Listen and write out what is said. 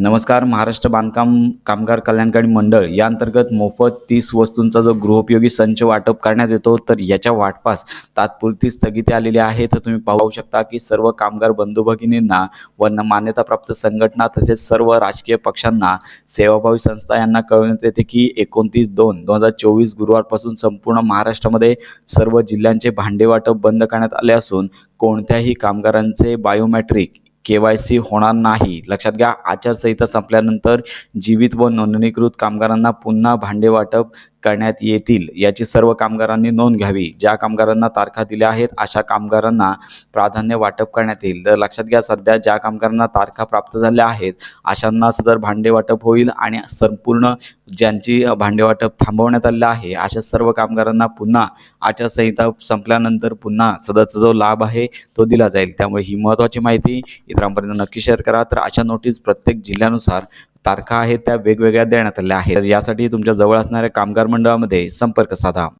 नमस्कार महाराष्ट्र बांधकाम कामगार कल्याणकारी मंडळ या अंतर्गत मोफत तीस वस्तूंचा जो गृहोपयोगी संच वाटप करण्यात येतो तर याच्या वाटपास तात्पुरती स्थगिती आलेली आहे. तर तुम्ही पाहू शकता की सर्व कामगार बंधू भगिनींना व मान्यताप्राप्त संघटना तसेच सर्व राजकीय पक्षांना सेवाभावी संस्था यांना कळवण्यात येते की एकोणतीस दोन दोन हजार चोवीस गुरुवारपासून संपूर्ण महाराष्ट्रामध्ये सर्व जिल्ह्यांचे भांडे वाटप बंद करण्यात आले असून कोणत्याही कामगारांचे बायोमॅट्रिक के वाय सी होणार नाही. लक्षात घ्या आचारसंहिता संपल्यानंतर जीवित व नोंदणीकृत कामगारांना पुन्हा भांडे वाटप करण्यात येतील याची सर्व कामगारांनी नोंद घ्यावी. ज्या कामगारांना तारखा दिल्या आहेत अशा कामगारांना प्राधान्य वाटप करण्यात येईल. तर लक्षात घ्या सध्या ज्या कामगारांना तारखा प्राप्त झाल्या आहेत अशांना सदर भांडे वाटप होईल आणि संपूर्ण ज्यांची भांडे वाटप थांबवण्यात आलेलं आहे अशा सर्व कामगारांना पुन्हा आचारसंहिता संपल्यानंतर पुन्हा सदरचा जो लाभ आहे तो दिला जाईल. त्यामुळे ही महत्त्वाची माहिती इतरांपर्यंत नक्की शेअर करा. तर अशा नोटीस प्रत्येक जिल्ह्यानुसार तारखा आहेत त्या वेगवेगळ्या देण्यात आल्या आहेत. तर यासाठी तुमच्या जवळ असणाऱ्या कामगार मंडळामध्ये संपर्क साधा.